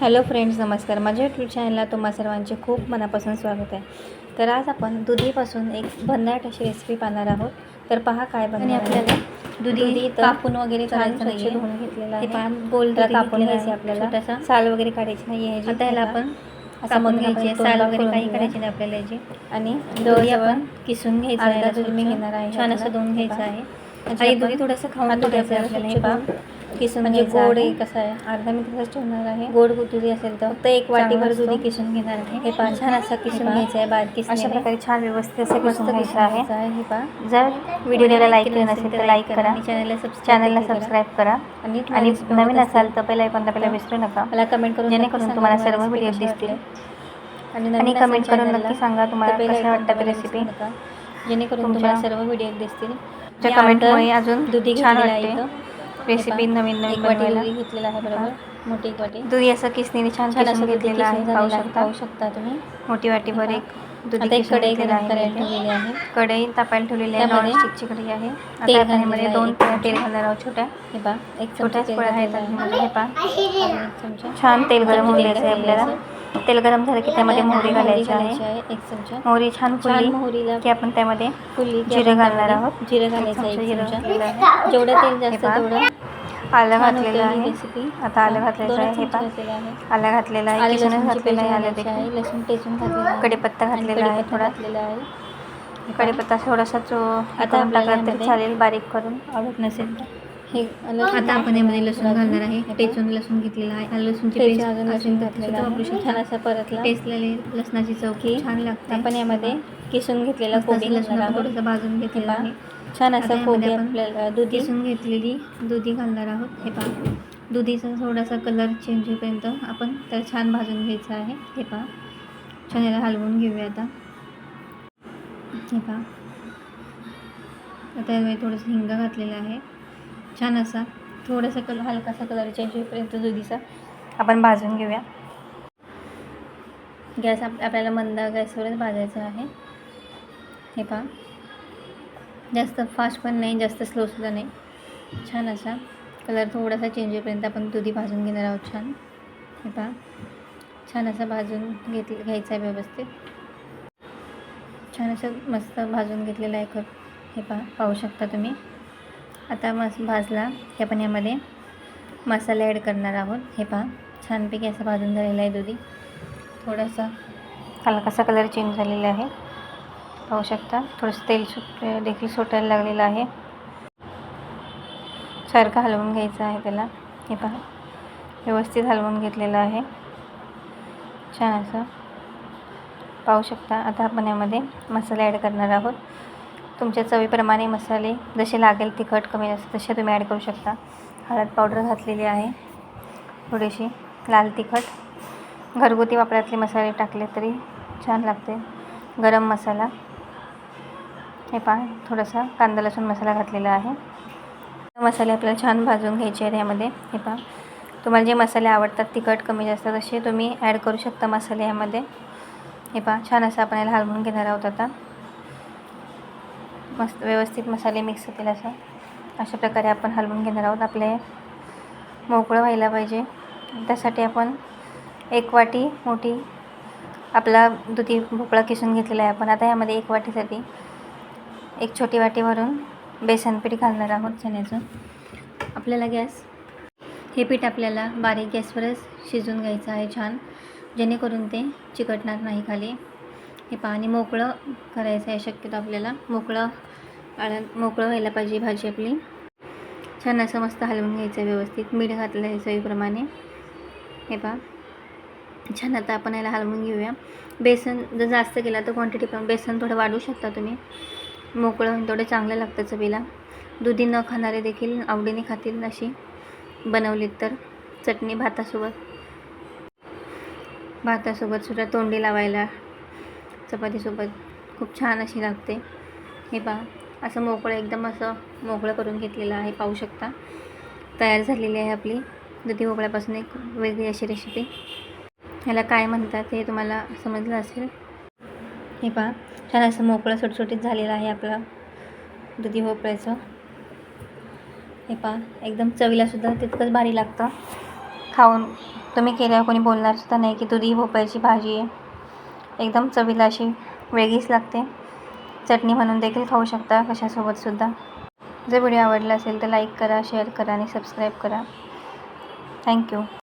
Hello friends नमस्कार माझ्या YouTube चॅनलला तुम्हा सर्वांचे खूप मनापासून स्वागत आहे तर आज आपण दुधीपासून एक भन्नाट अशी रेसिपी पाहणार आहोत तर पहा काय आणि बनवणार आपल्याला. दुधी कापून वगैरे छान स्वच्छ. धुवून घेतलेलं आहे पहा गोल कापून घ्यायचे आपल्याला छोटासा. साल वगैरे काढायची नाही आहे आता याला आपण असं घ्यायची साल वगैरे काही. करायची नाही आपल्याला याची आणि जवळजवळ आपण किसून घ्यायचं आहे मी. घेणार आहे छान असं. धुवून घ्यायचं आहे. आणि दुधी थोडंसं खाऊन आपल्याला किसून म्हणजे गोड आहे. कसं आहे अर्धा मी तसंच ठेवणार आहे गोड दुधी असेल तर फक्त एक वाटीभर दुधी. किसून घेणार आहे हे पहा छान असं किसून. घ्यायचं आहे बारीक अशा. प्रकारे छान व्यवस्थित असं किसून घ्यायचं आहे. हे पहा जर व्हिडिओला लाईक केलं नसेल तर लाईक करा चॅनलला सबस्क्राईब चॅनलला सबस्क्राईब करा आणि आणि नवीन असाल तर पहिला कोणता पहिला विसरू नका मला कमेंट करून जेणेकरून तुम्हाला सर्व व्हिडिओ दिसतील. आणि कमेंट करून नक्की सांगा तुम्हाला वाटतात दाबायला रेसिपी. जेणेकरून तुमच्या- तुम्हाला सर्व व्हिडिओ दिसतील च्या मी कमेंटमुळे अजून दुधी छान वाटते. रेसिपी. नवीन नवीन बनवायला. घेतलेला आहे बरोबर. मोठी एक वाटी. दुधी असं किसणीने छान छान किसून असं घेतलेलं आहे. पाहू. शकता. पाहू शकता तुम्ही. मोठी वाटीभर हे एक दुधी कढई गरम करायला. ठेवलेली आहे. कढई तापायला ठेवलेली आहे. नॉनस्टिकची कढई आहे. आता यामध्ये दोन तेल घालणार आहोत. छोट्या. हे पहा. एक छोट्याच पोळ्या आहेत हे पहा. छान तेल गरम द्यायचं आहे आपल्याला. तेल गरम झालं की त्यामध्ये मोहरी घालायची आहे. एक चमचा. मोहरी छान फुलली मोहरीला की आपण त्यामध्ये फुलली जिरं घालणार आहोत. जिरं घालायचं आहे जिरं. जेवढं तेल जास्त. तेवढं आलं घातलेलं आहे. रेसिपी आता आलं घातलेलं आहे. हे आहे आलं. घातलेलं आहे. लसूणची घातलेलं आहे. आलं देखील. लसूण टेचून घातलेलं आहे. कढीपत्ता घातलेला आहे थोडा. घातलेला आहे. कढीपत्ता थोडासा चो आता टाकला तरी चालेल. बारीक करून आवडत नसेल तर. हे आता आपण यामध्ये लसूण घालणार आहे. टेचून लसूण घेतलेला आहे. लसूणची पेस्ट अजून घातलेलं छान असा परतला. टेस्टलेली लसणाची चौकी छान लागते. आपण यामध्ये किसून घेतलेला कोबी लसूण थोडंसं भाजून हे घेतलेलं. आहे. छान असा कोबी आपल्याला दुधी. किसून घेतलेली दुधी घालणार आहोत. हे पहा. दुधीचा थोडासा कलर चेंज होईपर्यंत आपण त्याला छान भाजून घ्यायचं आहे. हे पहा. छान याला हलवून घेऊया आता. हे पहा. आता यामध्ये थोडंसं हिंग घातलेलं आहे. छान असा. थोडासा कलर हलकासा कलर चेंज होईपर्यंत दुधीचा आपण भाजून घेऊया. गॅस आप आपल्याला मंद गॅसवरच भाजायचा आहे. हे पहा. जास्त फास्ट पण नाही जास्त स्लोसुद्धा नाही. छान असा. कलर थोडासा चेंज होईपर्यंत आपण दुधी भाजून घेणार आहोत छान. हे पहा. छान असं भाजून घेत घ्यायचं आहे व्यवस्थित. छान असं मस्त भाजून घेतलेलं आहे खर हे पहा. पाहू शकता तुम्ही. आता मस भाजला. की आपण यामध्ये मसाला ॲड करणार आहोत. हे पहा. छानपैकी असं भाजून झालेलं आहे दुधी. थोडासा हलकासा कलर चेंज झालेला आहे. पाहू शकता. थोडंसं तेल सुट देखील सुटायला लागलेलं आहे. सारखं हलवून घ्यायचं आहे त्याला. हे पहा. व्यवस्थित हलवून घेतलेलं आहे. छान असं. पाहू शकता. आता आपण यामध्ये मसाला ॲड करणार आहोत. तुमच्या चवीप्रमाणे मसाले जसे लागेल तिखट कमी जास्त तसे तुम्ही ॲड करू शकता. हळद पावडर घातलेली आहे. थोडीशी लाल तिखट. घरगुती वापरातले मसाले टाकले तरी छान लागते. गरम मसाला. हे पहा थोडासा कांदा लसूण मसाला घातलेला आहे. मसाले आपल्याला छान भाजून घ्यायचे आहेत यामध्ये. हे पहा तुम्हाला जे मसाले आवडतात तिखट कमी जास्त तसे तुम्ही ॲड करू शकता मसाले यामध्ये. हे पहा छान असं आपण याला हलवून घेणार आहोत आता. मस्त व्यवस्थित मसाले मिक्स होतील असं. अशा प्रकारे आपण हलवून घेणार आहोत आपले मोकळं व्हायला पाहिजे. त्यासाठी आपण एक वाटी मोठी आपला दुधी भोपळा किसून घेतलेला आहे आपण. आता यामध्ये एक वाटीसाठी एक छोटी वाटी भरून बेसन पीठ घालणार आहोत चण्याचं. आपल्याला गॅस हे पीठ आपल्याला बारीक गॅसवरच शिजून घ्यायचं आहे छान. जेणेकरून ते चिकटणार नाही खाली. हे पाणी मोकळं करायचं आहे शक्यतो आपल्याला. मोकळं आळ मोकळं व्हायला पाहिजे भाजी आपली. छान असं मस्त हलवून घ्यायचं आहे व्यवस्थित. मीठ घातलं आहे चवीप्रमाणे. हे पहा. छान आता आपण याला हलवून घेऊया. बेसन जर जास्त केला तर क्वांटिटी पण बेसन थोडं वाढवू शकता तुम्ही. मोकळं होऊन थोडं चांगलं लागतं चवीला. दुधी न खाणारे देखील आवडीने खातील अशी बनवलीत तर. चटणी भातासोबत. भातासोबत सुद्धा तोंडी लावायला चपातीसोबत खूप छान अशी लागते. हे पहा असं मोकळं एकदम असं मोकळं करून घेतलेलं आहे पाहू शकता. तयार झालेली आहे आपली दुधी भोपळ्यापासून एक वेगळी अशी रेसिपी ह्याला काय म्हणतात हे तुम्हाला समजलं असेल. हे पहा छान असं मोकळं सुटसुटीत झालेलं आहे आपलं दुधी भोपळ्याचं. हे पहा एकदम चवीलासुद्धा तितकंच भारी लागतं. खाऊन तुम्ही केल्यावर कोणी बोलणार सुद्धा नाही की दुधी भोपळ्याची भाजी आहे. एकदम चवीला अशी वेगळीच लागते. चटणी म्हणून देखील खाऊ शकता कशासोबतसुद्धा जर व्हिडिओ आवडला असेल तर लाईक करा शेअर करा आणि सबस्क्राईब करा. थँक्यू